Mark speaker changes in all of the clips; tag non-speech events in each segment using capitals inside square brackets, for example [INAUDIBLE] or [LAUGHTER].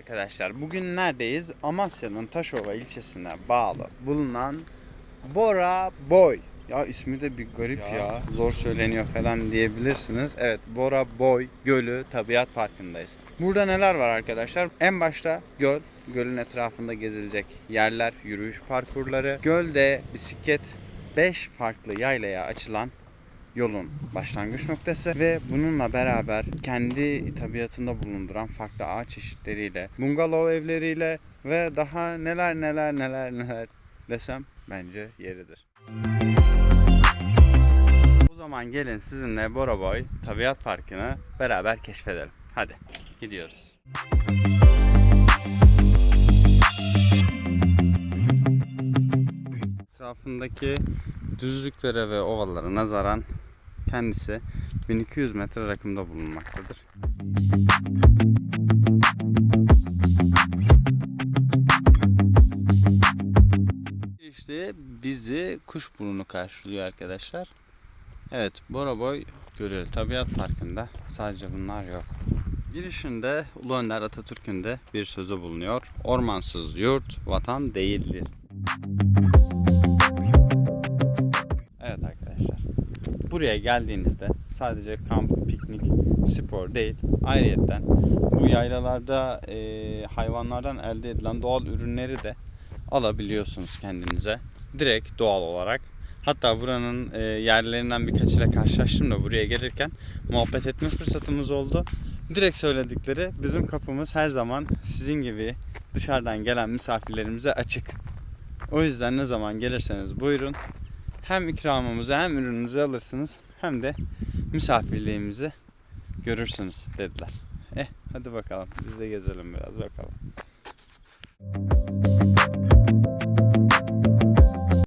Speaker 1: arkadaşlar bugün neredeyiz? Amasya'nın Taşova ilçesine bağlı bulunan Bora Boy. Ya ismi de bir garip ya.
Speaker 2: Ya.
Speaker 1: Zor söyleniyor falan diyebilirsiniz. Evet Bora Boy Gölü Tabiat Parkı'ndayız. Burada neler var arkadaşlar? En başta göl. Gölün etrafında gezilecek yerler, yürüyüş parkurları. Gölde bisiklet 5 farklı yaylaya açılan yolun başlangıç noktası ve bununla beraber kendi tabiatında bulunduran farklı ağaç çeşitleriyle, bungalov evleriyle ve daha neler neler neler neler desem bence yeridir. O zaman gelin sizinle Boroboy Tabiat Parkı'nı beraber keşfedelim. Hadi gidiyoruz. Etrafındaki düzlüklere ve ovalara nazaran kendisi 1200 metre rakımda bulunmaktadır. İşte bizi Kuşburnu karşılıyor arkadaşlar. Evet, Boraboy Gölü Tabiat Parkı'nda sadece bunlar yok. Girişinde Ulu Önder Atatürk'ün de bir sözü bulunuyor. Ormansız yurt vatan değildir. Buraya geldiğinizde sadece kamp, piknik, spor değil. Ayrıyeten bu yaylalarda e, hayvanlardan elde edilen doğal ürünleri de alabiliyorsunuz kendinize. Direkt doğal olarak. Hatta buranın e, yerlerinden birkaçıyla karşılaştım da buraya gelirken muhabbet etme fırsatımız oldu. Direkt söyledikleri bizim kapımız her zaman sizin gibi dışarıdan gelen misafirlerimize açık. O yüzden ne zaman gelirseniz buyurun hem ikramımızı hem ürününüzü alırsınız hem de misafirliğimizi görürsünüz dediler. Eh hadi bakalım biz de gezelim biraz bakalım.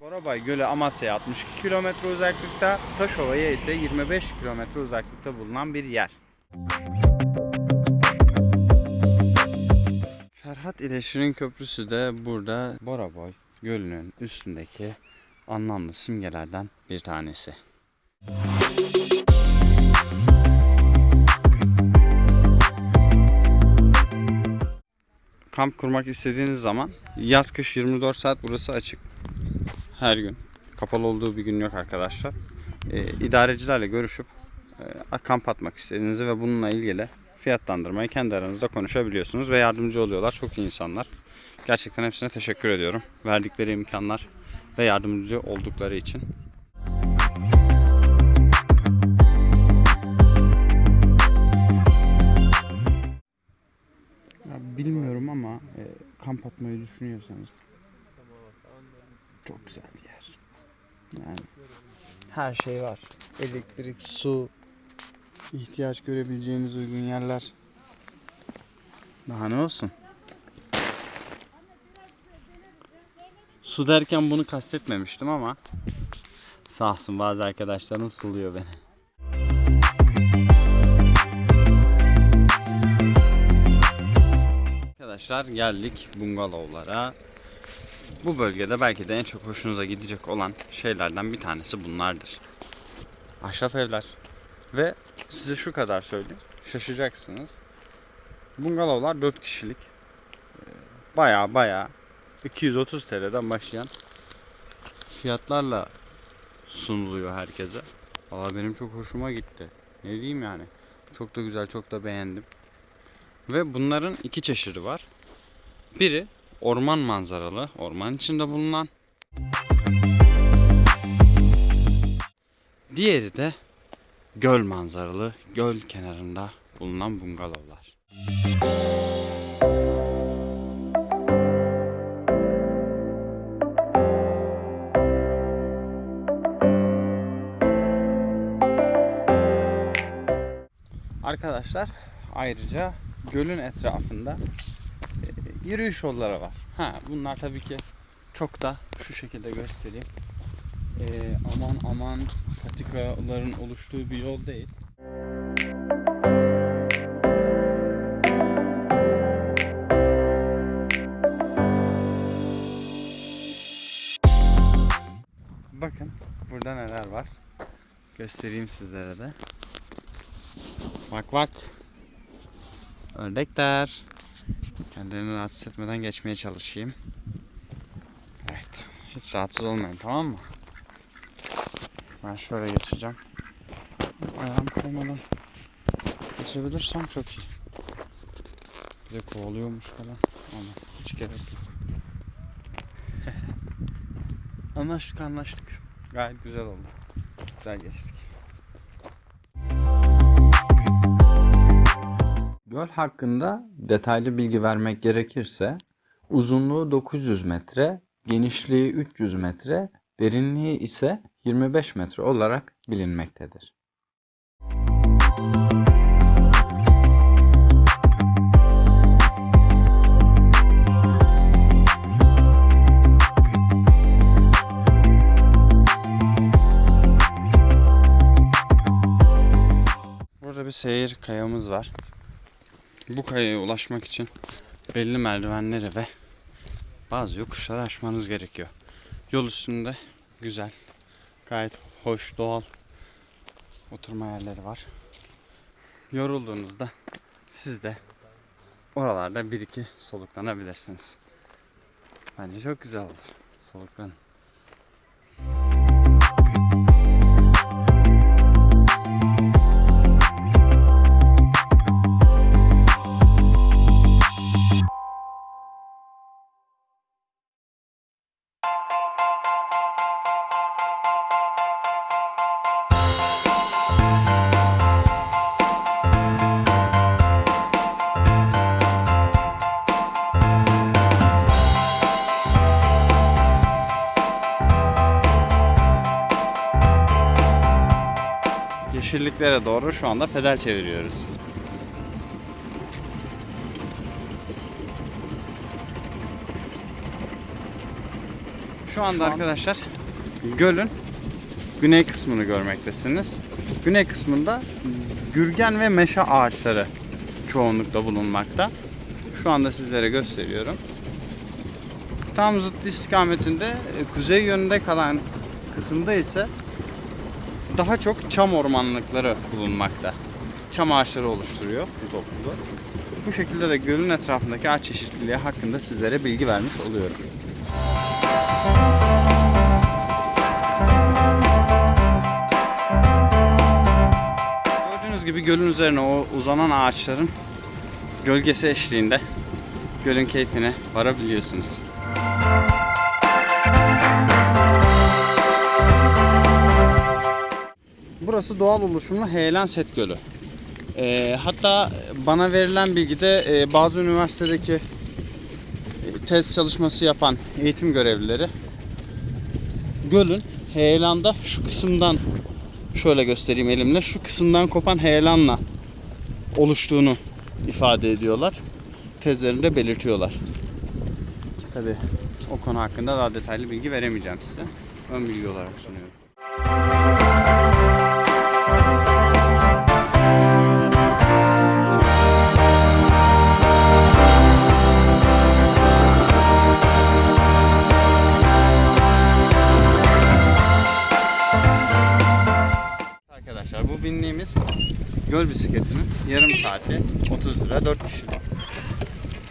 Speaker 1: Borabay Gölü Amasya'ya 62 kilometre uzaklıkta, Taşova'ya ise 25 kilometre uzaklıkta bulunan bir yer. Ferhat ile Şirin Köprüsü de burada Boraboy Gölü'nün üstündeki anlamlı simgelerden bir tanesi. Kamp kurmak istediğiniz zaman yaz kış 24 saat burası açık. Her gün. Kapalı olduğu bir gün yok arkadaşlar. Ee, idarecilerle görüşüp e, kamp atmak istediğinizi ve bununla ilgili fiyatlandırmayı kendi aranızda konuşabiliyorsunuz ve yardımcı oluyorlar. Çok iyi insanlar. Gerçekten hepsine teşekkür ediyorum. Verdikleri imkanlar ve yardımcı oldukları için. Ya bilmiyorum ama e, kamp atmayı düşünüyorsanız çok güzel bir yer. Yani her şey var. Elektrik, su, ihtiyaç görebileceğiniz uygun yerler. Daha ne olsun? Su derken bunu kastetmemiştim ama sağ olsun bazı arkadaşlarım suluyor beni. Arkadaşlar geldik bungalovlara. Bu bölgede belki de en çok hoşunuza gidecek olan şeylerden bir tanesi bunlardır. Ahşap evler. Ve size şu kadar söyleyeyim. Şaşacaksınız. Bungalovlar 4 kişilik. Baya baya 230 TL'den başlayan fiyatlarla sunuluyor herkese. Valla benim çok hoşuma gitti. Ne diyeyim yani. Çok da güzel, çok da beğendim. Ve bunların iki çeşidi var. Biri orman manzaralı, orman içinde bulunan. Diğeri de göl manzaralı, göl kenarında bulunan bungalovlar. Arkadaşlar ayrıca gölün etrafında e, yürüyüş yolları var. Ha bunlar tabii ki çok da şu şekilde göstereyim. E, aman aman patikaların oluştuğu bir yol değil. Bakın burada neler var. Göstereyim sizlere de. Bak bak. Ördekler. Kendilerini rahatsız etmeden geçmeye çalışayım. Evet. Hiç rahatsız olmayın tamam mı? Ben şöyle geçeceğim. Ayağım kaymadan geçebilirsem çok iyi. Bir de kovalıyormuş falan. Ama hiç gerek yok. [LAUGHS] anlaştık anlaştık. Gayet güzel oldu. Güzel geçtik. Göl hakkında detaylı bilgi vermek gerekirse uzunluğu 900 metre, genişliği 300 metre, derinliği ise 25 metre olarak bilinmektedir. Burada bir seyir kayamız var. Bu kayaya ulaşmak için belli merdivenleri ve bazı yokuşları aşmanız gerekiyor. Yol üstünde güzel, gayet hoş, doğal oturma yerleri var. Yorulduğunuzda siz de oralarda bir iki soluklanabilirsiniz. Bence çok güzel olur. Soluklanın. Yeşilliklere doğru şu anda pedal çeviriyoruz. Şu anda
Speaker 2: Şu an-
Speaker 1: arkadaşlar gölün güney kısmını görmektesiniz. Güney kısmında gürgen ve meşe ağaçları çoğunlukla bulunmakta. Şu anda sizlere gösteriyorum. Tam zıt istikametinde e, kuzey yönünde kalan kısımda ise daha çok çam ormanlıkları bulunmakta. Çam ağaçları oluşturuyor bu topluluğu. Bu şekilde de gölün etrafındaki ağaç çeşitliliği hakkında sizlere bilgi vermiş oluyorum. Gördüğünüz gibi gölün üzerine o uzanan ağaçların gölgesi eşliğinde gölün keyfine varabiliyorsunuz. Burası doğal oluşumlu Heyelan Set Gölü. Ee, hatta bana verilen bilgide e, bazı üniversitedeki e, tez çalışması yapan eğitim görevlileri gölün heyelanda şu kısımdan şöyle göstereyim elimle şu kısımdan kopan heyelanla oluştuğunu ifade ediyorlar. Tezlerinde belirtiyorlar. Tabi o konu hakkında daha detaylı bilgi veremeyeceğim size. Ön bilgi olarak sunuyorum. Göl bisikletinin yarım saati 30 lira 4 kişi.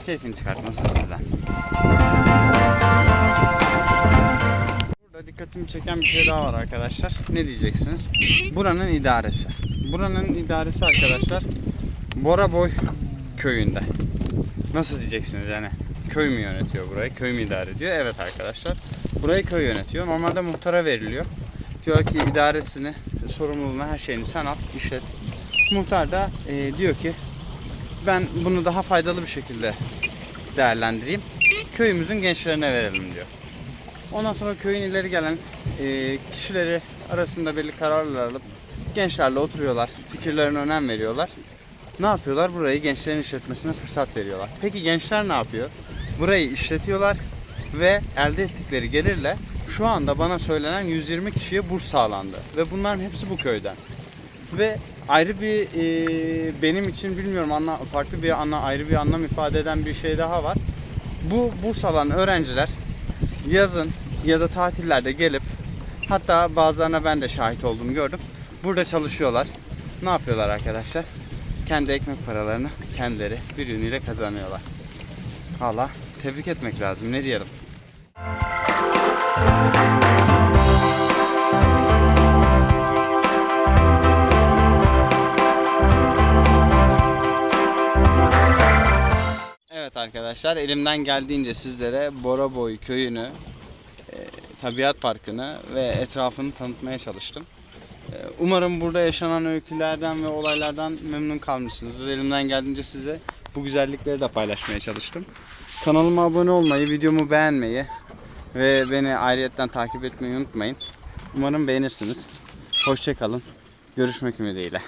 Speaker 1: Keyfini çıkartması sizden. Burada dikkatimi çeken bir şey daha var arkadaşlar. Ne diyeceksiniz? Buranın idaresi. Buranın idaresi arkadaşlar Boraboy köyünde. Nasıl diyeceksiniz yani? Köy mü yönetiyor burayı? Köy mü idare ediyor? Evet arkadaşlar. Burayı köy yönetiyor. Normalde muhtara veriliyor. Diyor ki idaresini, sorumluluğunu, her şeyini sen al, işlet. Muhtar da e, diyor ki ben bunu daha faydalı bir şekilde değerlendireyim. Köyümüzün gençlerine verelim diyor. Ondan sonra köyün ileri gelen e, kişileri arasında belli kararlar alıp gençlerle oturuyorlar. Fikirlerine önem veriyorlar. Ne yapıyorlar? Burayı gençlerin işletmesine fırsat veriyorlar. Peki gençler ne yapıyor? Burayı işletiyorlar ve elde ettikleri gelirle şu anda bana söylenen 120 kişiye burs sağlandı. Ve bunların hepsi bu köyden. Ve ayrı bir e, benim için bilmiyorum anla, farklı bir anla, ayrı bir anlam ifade eden bir şey daha var. Bu burs alan öğrenciler yazın ya da tatillerde gelip hatta bazılarına ben de şahit olduğumu gördüm. Burada çalışıyorlar. Ne yapıyorlar arkadaşlar? Kendi ekmek paralarını kendileri bir yönüyle kazanıyorlar. Valla tebrik etmek lazım ne diyelim. Evet arkadaşlar elimden geldiğince sizlere Boraboy köyünü, e, tabiat parkını ve etrafını tanıtmaya çalıştım. E, Umarım burada yaşanan öykülerden ve olaylardan memnun kalmışsınızdır. Elimden geldiğince size bu güzellikleri de paylaşmaya çalıştım. Kanalıma abone olmayı, videomu beğenmeyi ve beni ayrıyetten takip etmeyi unutmayın. Umarım beğenirsiniz. Hoşçakalın. Görüşmek ümidiyle.